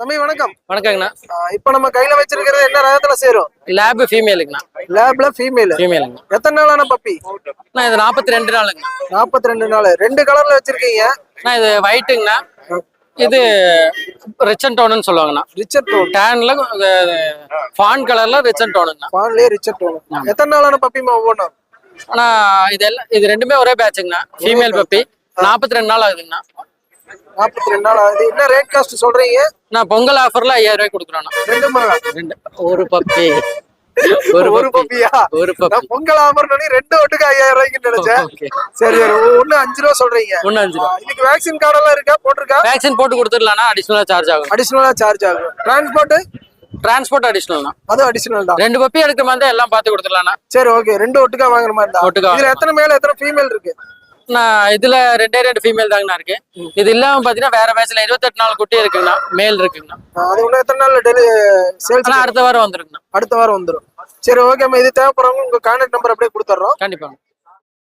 தம்பி வணக்கம். வணக்கங்கண்ணா. இப்ப நம்ம கையில வச்சிருக்கிறது என்ன ரகத்துல சேரும்? லேப் ஃபீமேலுங்கண்ணா லேப்ல ஃபீமேல் ஃபீமேலுங்க எத்தனை நாளான பப்பி அண்ணா இது நாற்பத்தி ரெண்டு நாளுங்கண்ணா நாற்பத்தி ரெண்டு நாள் ரெண்டு கலர்ல வச்சிருக்கீங்க. அண்ணா இது ஒயிட்டுங்கண்ணா இது ரிச்சன் டோனுன்னு சொல்லுவாங்கண்ணா. ரிச்சர்ட் டோன் டேன்ல ஃபான் கலர்ல ரிச்சன் டோனுங்கண்ணா பான்லயே ரிச்சர்ட் டோன் எத்தனை நாளான பப்பிமா ஒவ்வொன்றும்? ஆனா இது எல்லாம் இது ரெண்டுமே ஒரே பேட்சுங்கண்ணா ஃபீமேல் பப்பி நாற்பத்தி ரெண்டு நாள் ஆகுதுங்கண்ணா. நாற்பத்தி ரெண்டு நாள் ஆகுது. என்ன ரேட் காஸ்ட் சொல்றீங்க? நான் பொங்கல் ஆஃபர்ல ஐயாயிரம் ரூபாய் கொடுக்குறோண்ணா ரெண்டு மகா ரெண்டு. ஒரு பப்பி ஒரு ஒரு பப்பி பப்பியா ஒரு பப்பி பொங்கல் ஆஃபர் ரெண்டு ஒட்டுக்கு ஐயாயிரம் ரூபாய்க்கு நினைச்சேன். சரி ஒண்ணு அஞ்சு ரூபா சொல்றீங்க. ஒன்று அஞ்சு ஆஹ் இதுக்கு வேக்சின் கார்டெல்லாம் இருக்கா? போட்டிருக்கா? வேக்சின் போட்டு கொடுத்துடலாம்னா அடிஷ்னலாக சார்ஜ் ஆகும். அடிஷனலா சார்ஜ் ஆகும். டிரான்ஸ்போர்ட் டிரான்ஸ்போர்ட் அடிஷ்னல்ண்ணா அதுவும் அடிஷனல் தான். ரெண்டு பப்பி எடுக்கிற மாதிரி தான் எல்லாம் பார்த்து கொடுத்துடலாம்ண்ணா. சரி ஓகே ரெண்டு ஒட்டுக்கா வாங்குற மாதிரி தான் ஒட்டுக்கா இதுல எத்தனை மேல எத்தனை ஃபீமேல் இருக்கு? நான் இதுல ரெண்டே ரெண்டு ஃபீமேல் தாங்கண்ணா இருக்கு இது இல்லாம பாத்தீங்கன்னா வேற பேட்ச்ல இருபத்தெட்டு நாள் குட்டி இருக்குங்கண்ணா. மேல் இருக்குங்கண்ணா. அது இன்னும் எத்தனை நாள்ல டெலி சேல்ஸ் அடுத்த வாரம் வந்துருங்கண்ணா. அடுத்த வாரம் வந்துடும் சரி ஓகேம்மா இது தேவைப்படுறவங்க உங்க கான்டாக்ட் நம்பர் அப்படியே கொடுத்துட்றோம் கண்டிப்பா